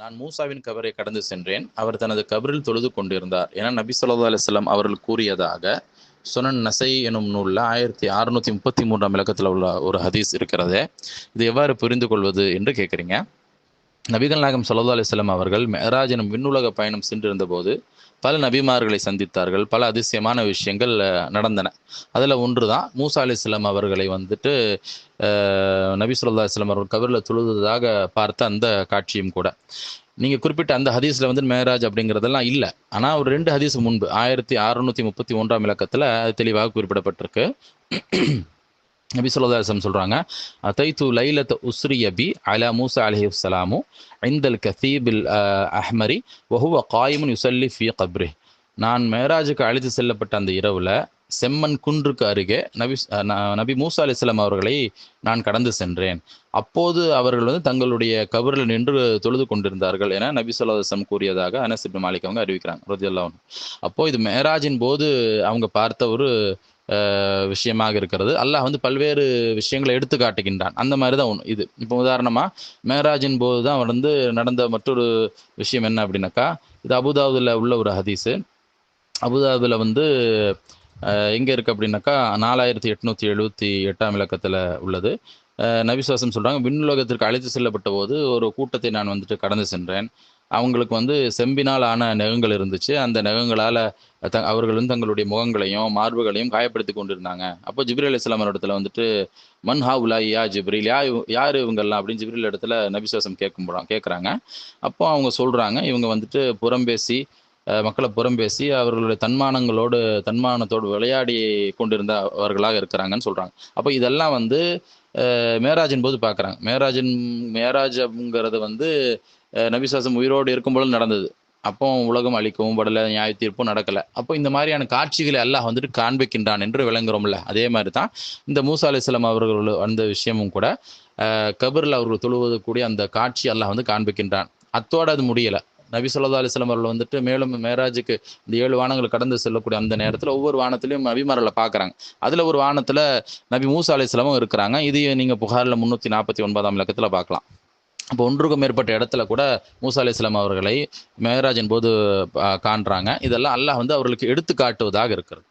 நான் மூசாவின் கபரை கடந்து சென்றேன். அவர் தனது கபரில் தொழுது கொண்டிருந்தார். என நபி சொல்லா அலிஸ்லாம் அவர்கள் கூறியதாக சுனன் நசை எனும் நூலில் ஆயிரத்தி அறுநூத்தி முப்பத்தி மூன்றாம் இலக்கத்தில் உள்ள ஒரு ஹதீஸ் இருக்கிறது. இது எவ்வாறு புரிந்து கொள்வது என்று கேட்குறீங்க நபிகள் நாயகம் ஸல்லல்லாஹு அலிஸ்லாம் அவர்கள் மெஹராஜ் எனும் விண்ணுலக பயணம் சென்றிருந்த போது பல நபிமார்களை சந்தித்தார்கள். பல அதிசயமான விஷயங்கள் நடந்தன. அதில் ஒன்று தான் மூசா அலிஸ்லாம் அவர்களை வந்துட்டு நபி சொல்லா அலிஸ்லாம் அவர்கள் கவரில் தொழுததாக பார்த்த அந்த காட்சியும் கூட. நீங்கள் குறிப்பிட்ட அந்த ஹதீஸில் வந்து மேராஜ் அப்படிங்கிறதெல்லாம் இல்லை. ஆனால் ஒரு ரெண்டு ஹதீஸ் முன்பு ஆயிரத்தி அறுநூத்தி முப்பத்தி ஒன்றாம் இலக்கத்தில் தெளிவாக குறிப்பிடப்பட்டிருக்கு. நபி சொல்லா அலிஸ்லாம் சொல்கிறாங்க தைத்து லைலத் உஸ்ரியபி அலா மூசா அலஹி வலாமு ஐந்தல் கசீபில் அஹ்மரி வஹுவ காயிமுன் யுசல்லி ஃபி கப்ரி நான் மேராஜுக்கு அழைத்து செல்லப்பட்ட அந்த இரவில் செம்மன் குன்றுக்கு அருகே நபி ந- நபி மூசா அலிஸ்லாம் அவர்களை நான் கடந்து சென்றேன். அப்போது அவர்கள் வந்து தங்களுடைய கபரில் நின்று தொழுது கொண்டிருந்தார்கள் என நபி சொல்லாசம் கூறியதாக அனசிப் மாலிக் அவங்க அறிவிக்கிறாங்க ரதியல்லாஹு அப்போது அப்போ இது மேராஜின் போது அவங்க பார்த்த ஒரு விஷயமாக இருக்கிறது. அல்லாஹ் வந்து பல்வேறு விஷயங்களை எடுத்து காட்டுகின்றான். அந்த மாதிரி தான் ஒன்று இது இப்போ உதாரணமாக மேராஜின் போது தான் வந்து நடந்த மற்றொரு விஷயம் என்ன அப்படின்னாக்கா இது அபுதாபுல உள்ள ஒரு ஹதீஸு. அபுதாபுல வந்து எங்கே இருக்குது அப்படின்னாக்கா நாலாயிரத்தி எட்நூற்றி எழுபத்தி எட்டாம் இலக்கத்தில் உள்ளது. நபிசுவாசம் சொல்கிறாங்க விண்ணுலகத்திற்கு அழைத்து செல்லப்பட்ட போது ஒரு கூட்டத்தை நான் வந்துட்டு கடந்து சென்றேன். அவங்களுக்கு வந்து செம்பினால் ஆன நகங்கள் இருந்துச்சு. அந்த நகங்களால் த அவர்கள் வந்து தங்களுடைய முகங்களையும் மார்புகளையும் காயப்படுத்தி கொண்டிருந்தாங்க. அப்போ ஜிப்ரி அலி இஸ்லாமர் இடத்துல வந்துட்டு மன் ஹா உலா யா ஜிப்ரில் யா யார் இவங்கெல்லாம் அப்படின்னு ஜிப்ரில் இடத்துல நபிசுவாசம் கேட்கும் போறாங்க கேட்குறாங்க. அப்போ அவங்க சொல்கிறாங்க இவங்க வந்துட்டு புறம்பேசி மக்களை மக்களை புறம்பேசி அவர்களுடைய தன்மானங்களோடு தன்மானத்தோடு விளையாடி கொண்டிருந்த அவர்களாக இருக்கிறாங்கன்னு சொல்கிறாங்க அப்போ இதெல்லாம் வந்து மேராஜின் போது பார்க்குறாங்க மேராஜின் மேராஜ் அப்படிங்கிறது வந்து நபிசாசம் உயிரோடு இருக்கும்போது நடந்தது. அப்போ உலகம் அழிக்கவும் படல நியாய தீர்ப்பும் நடக்கல. அப்போ இந்த மாதிரியான காட்சிகளை எல்லாம் வந்துட்டு காண்பிக்கின்றான் என்று விளங்குறோம்ல. அதே மாதிரி தான் இந்த மூசா அலிஸ்லாம் அவர்கள் வந்த விஷயமும் கூட கபரில் அவர்கள் தொழுவது கூடிய அந்த காட்சி எல்லாம் வந்து காண்பிக்கின்றான். அத்தோடு அது முடியலை. நபி சொல்லா அலிஸ்லாம் அவர்கள் வந்துட்டு மேலும் மேராஜுக்கு இந்த ஏழு வானங்கள் கடந்து செல்லக்கூடிய அந்த நேரத்தில் ஒவ்வொரு வானத்திலையும் நபிமார்களை பார்க்குறாங்க. அதில் ஒரு வானத்தில் நபி மூசா அலிஸ்லாமும் இருக்கிறாங்க. இதையும் நீங்கள் புகாரில் முந்நூற்றி நாற்பத்தி ஒன்பதாம் இலக்கத்தில் பார்க்கலாம். அப்போ ஒன்றுக்கும் மேற்பட்ட இடத்துல கூட மூசா அலிஸ்லாம் அவர்களை மேராஜின் போது காண்றாங்க. இதெல்லாம் அல்லாஹ் வந்து அவர்களுக்கு எடுத்து காட்டுவதாக இருக்கிறது.